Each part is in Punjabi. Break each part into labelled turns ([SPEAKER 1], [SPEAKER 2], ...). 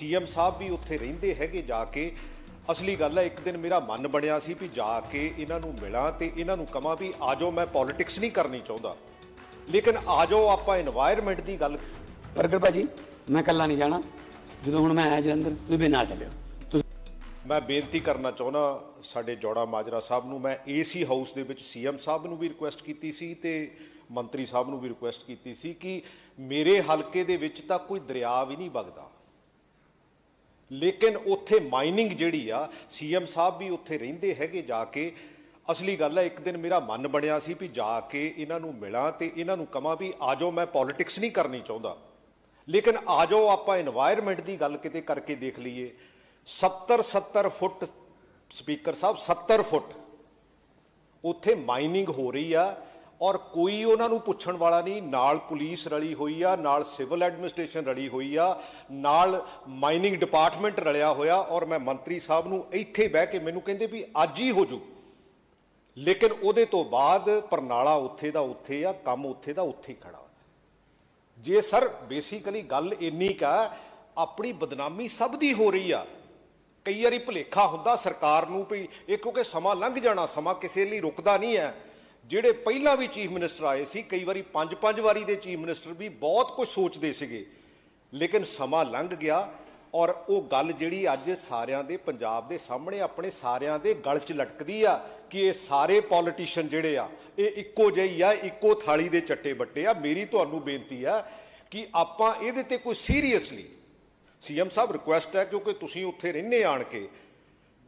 [SPEAKER 1] ਸੀਐਮ ਸਾਹਿਬ ਵੀ ਉੱਥੇ ਰਹਿੰਦੇ ਹੈਗੇ ਜਾ ਕੇ। ਅਸਲੀ ਗੱਲ ਹੈ ਇੱਕ ਦਿਨ ਮੇਰਾ ਮਨ ਬਣਿਆ ਸੀ ਵੀ ਜਾ ਕੇ ਇਹਨਾਂ ਨੂੰ ਮਿਲਾਂ ਤੇ ਇਹਨਾਂ ਨੂੰ ਕਹਾਂ ਵੀ ਆਜੋ ਮੈਂ ਪੋਲਿਟਿਕਸ ਨਹੀਂ ਕਰਨੀ ਚਾਹੁੰਦਾ। ਲੇਕਿਨ ਆਜੋ ਆਪਾਂ এনवायरमेंट ਦੀ ਗੱਲ
[SPEAKER 2] ਪ੍ਰਗਟ ਭਾਜੀ ਮੈਂ ਕੱਲਾ ਨਹੀਂ ਜਾਣਾ। ਜਦੋਂ ਹੁਣ ਮੈਂ ਆਇਆ ਜਲੰਧਰ ਤੁਸੀਂ ਵੀ ਨਾਲ ਚੱਲਿਓ।
[SPEAKER 1] ਮੈਂ ਬੇਨਤੀ ਕਰਨਾ ਚਾਹੁੰਦਾ ਸਾਡੇ ਜੋੜਾ ਮਾਜਰਾ ਸਾਹਿਬ ਨੂੰ ਮੈਂ ਏਸੀ ਹਾਊਸ ਦੇ ਵਿੱਚ ਸੀਐਮ ਸਾਹਿਬ ਨੂੰ ਵੀ ਰਿਕੁਐਸਟ ਕੀਤੀ ਸੀ ਤੇ ਮੰਤਰੀ ਸਾਹਿਬ ਨੂੰ ਵੀ ਰਿਕੁਐਸਟ ਕੀਤੀ ਸੀ ਕਿ ਮੇਰੇ ਹਲਕੇ ਦੇ ਵਿੱਚ ਤਾਂ ਕੋਈ ਦਰਿਆ ਵੀ ਨਹੀਂ ਵਗਦਾ। ਲੇਕਿਨ ਉੱਥੇ ਮਾਈਨਿੰਗ ਜਿਹੜੀ ਆ ਸੀਐਮ ਸਾਹਿਬ ਵੀ ਉੱਥੇ ਰਹਿੰਦੇ ਹੈਗੇ ਜਾ ਕੇ। ਅਸਲੀ ਗੱਲ ਹੈ ਇੱਕ ਦਿਨ ਮੇਰਾ ਮਨ ਬਣਿਆ ਸੀ ਵੀ ਜਾ ਕੇ ਇਹਨਾਂ ਨੂੰ ਮਿਲਾਂ ਤੇ ਇਹਨਾਂ ਨੂੰ ਕਹਾਂ ਵੀ ਆਜੋ ਮੈਂ ਪੋਲਿਟਿਕਸ ਨਹੀਂ ਕਰਨੀ ਚਾਹੁੰਦਾ। ਲੇਕਿਨ ਆਜੋ ਆਪਾਂ এনवायरमेंट ਦੀ ਗੱਲ ਕਿਤੇ ਕਰਕੇ ਦੇਖ ਲਈਏ। 70 70 ਫੁੱਟ ਸਪੀਕਰ ਸਾਹਿਬ 70 ਫੁੱਟ। ਉੱਥੇ ਮਾਈਨਿੰਗ ਹੋ ਰਹੀ ਆ। ਔਰ ਕੋਈ ਉਹਨਾਂ ਨੂੰ ਪੁੱਛਣ ਵਾਲਾ ਨਹੀਂ, ਨਾਲ ਪੁਲਿਸ ਰਲੀ ਹੋਈ ਆ, ਨਾਲ ਸਿਵਲ ਐਡਮਿਨਿਸਟ੍ਰੇਸ਼ਨ ਰਲੀ ਹੋਈ ਆ, ਨਾਲ ਮਾਈਨਿੰਗ ਡਿਪਾਰਟਮੈਂਟ ਰਲਿਆ ਹੋਇਆ ਔਰ ਮੈਂ ਮੰਤਰੀ ਸਾਹਿਬ ਨੂੰ ਇੱਥੇ ਬਹਿ ਕੇ ਮੈਨੂੰ ਕਹਿੰਦੇ ਵੀ ਅੱਜ ਹੀ ਹੋ ਜੂ ਲੇਕਿਨ ਉਹਦੇ ਤੋਂ ਬਾਅਦ ਪਰਨਾਲਾ ਉੱਥੇ ਦਾ ਉੱਥੇ ਆ, ਕੰਮ ਉੱਥੇ ਦਾ ਉੱਥੇ ਹੀ ਖੜਾ। ਜੇ ਸਰ ਬੇਸਿਕਲੀ ਗੱਲ ਇੰਨੀ ਕਾ ਆਪਣੀ ਬਦਨਾਮੀ ਸਭ ਦੀ ਹੋ ਰਹੀ ਆ। ਕਈ ਵਾਰੀ ਭੁਲੇਖਾ ਹੁੰਦਾ ਸਰਕਾਰ ਨੂੰ ਵੀ, ਇਹ ਕਿਉਂਕਿ ਸਮਾਂ ਲੰਘ ਜਾਣਾ, ਸਮਾਂ ਕਿਸੇ ਲਈ ਰੁਕਦਾ ਨਹੀਂ ਹੈ। ਜਿਹੜੇ ਪਹਿਲਾਂ ਵੀ ਚੀਫ ਮਿਨਿਸਟਰ ਆਏ ਸੀ ਕਈ ਵਾਰੀ ਪੰਜ ਪੰਜ ਵਾਰੀ ਦੇ ਚੀਫ ਮਿਨਿਸਟਰ ਵੀ ਬਹੁਤ ਕੁਝ ਸੋਚਦੇ ਸੀਗੇ। ਲੇਕਿਨ ਸਮਾਂ ਲੰਘ ਗਿਆ ਔਰ ਉਹ ਗੱਲ ਜਿਹੜੀ ਅੱਜ ਸਾਰਿਆਂ ਦੇ ਪੰਜਾਬ ਦੇ ਸਾਹਮਣੇ ਆਪਣੇ ਸਾਰਿਆਂ ਦੇ ਗਲ 'ਚ ਲਟਕਦੀ ਆ ਕਿ ਇਹ ਸਾਰੇ ਪੋਲੀਟੀਸ਼ੀਅਨ ਜਿਹੜੇ ਆ ਇਹ ਇੱਕੋ ਜਿਹੀ ਆ ਇੱਕੋ ਥਾਲੀ ਦੇ ਚੱਟੇ ਬੱਟੇ ਆ। ਮੇਰੀ ਤੁਹਾਨੂੰ ਬੇਨਤੀ ਆ ਕਿ ਆਪਾਂ ਇਹਦੇ ਤੇ ਕੋਈ ਸੀਰੀਅਸਲੀ ਸੀਐਮ ਸਾਹਿਬ ਰਿਕੁਐਸਟ ਹੈ ਕਿਉਂਕਿ ਤੁਸੀਂ ਉੱਥੇ ਰਹਿੰਦੇ ਆਣ ਕੇ।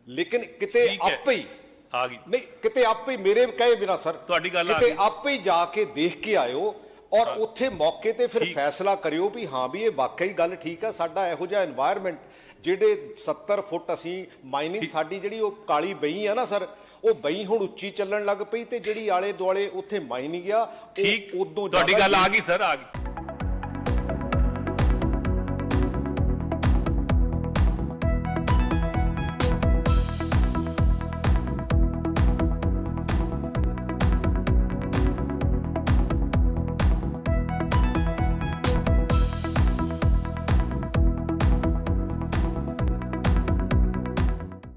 [SPEAKER 1] ਲੇਕਿਨ ਕਿਤੇ। ਆਪੇ ਹੀ
[SPEAKER 3] ਆ ਗਈ।
[SPEAKER 1] ਨਹੀਂ ਕਿਤੇ ਆਪੇ ਮੇਰੇ ਕਹੇ ਬਿਨਾ ਸਰ।
[SPEAKER 3] ਤੁਹਾਡੀ ਗੱਲ ਆ
[SPEAKER 1] ਕਿਤੇ ਆਪੇ ਜਾ ਕੇ ਦੇਖ ਕੇ ਆਇਓ ਔਰ ਉੱਥੇ ਮੌਕੇ ਤੇ ਫਿਰ ਫੈਸਲਾ ਕਰਿਓ ਵੀ ਹਾਂ ਵੀ ਇਹ ਵਾਕਈ ਗੱਲ ਠੀਕ ਆ ਸਾਡਾ ਇਹੋ ਜਿਹਾ এনवायरमेंट ਜਿਹੜੇ 70 ਫੁੱਟ ਅਸੀਂ ਮਾਈਨਿੰਗ ਸਾਡੀ ਜਿਹੜੀ ਉਹ ਕਾਲੀ ਬਈ ਆ ਨਾ ਸਰ ਉਹ ਬਈ ਹੁਣ ਉੱਚੀ ਚੱਲਣ ਲੱਗ ਪਈ ਤੇ ਜਿਹੜੀ ਆਲੇ ਦੁਆਲੇ ਉੱਥੇ ਮਾਈਨਿੰਗ ਆ
[SPEAKER 3] ਉਹ
[SPEAKER 1] ਉਦੋਂ
[SPEAKER 3] ਤੁਹਾਡੀ ਗੱਲ ਆ ਗਈ ਸਰ ਆ ਗਈ।